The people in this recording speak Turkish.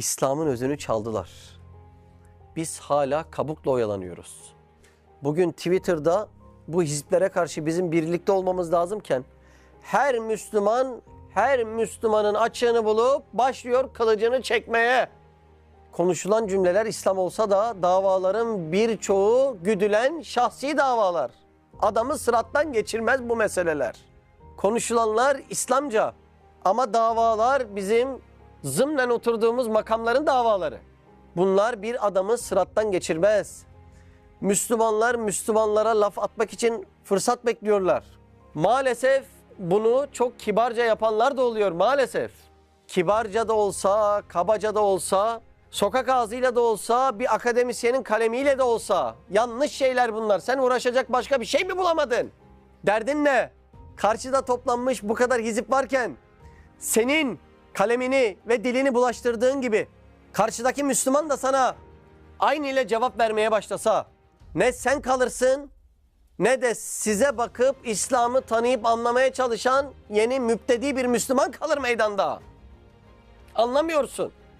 İslam'ın özünü çaldılar. Biz hala kabukla oyalanıyoruz. Bugün Twitter'da bu hizplere karşı bizim birlikte olmamız lazımken her Müslüman her Müslümanın açığını bulup başlıyor kılıcını çekmeye. Konuşulan cümleler İslam olsa da davaların birçoğu güdülen şahsi davalar. Adamı sırattan geçirmez bu meseleler. Konuşulanlar İslamca ama davalar bizim zımnen oturduğumuz makamların davaları. Bunlar bir adamı sırattan geçirmez. Müslümanlar Müslümanlara laf atmak için fırsat bekliyorlar. Maalesef bunu çok kibarca yapanlar da oluyor maalesef. Kibarca da olsa, kabaca da olsa, sokak ağzıyla da olsa, bir akademisyenin kalemiyle de olsa yanlış şeyler bunlar. Sen uğraşacak başka bir şey mi bulamadın? Derdin ne? Karşıda toplanmış bu kadar hizip varken senin kalemini ve dilini bulaştırdığın gibi karşıdaki Müslüman da sana aynı ile cevap vermeye başlasa ne sen kalırsın ne de size bakıp İslam'ı tanıyıp anlamaya çalışan yeni müptedi bir Müslüman kalır meydanda. Anlamıyorsun.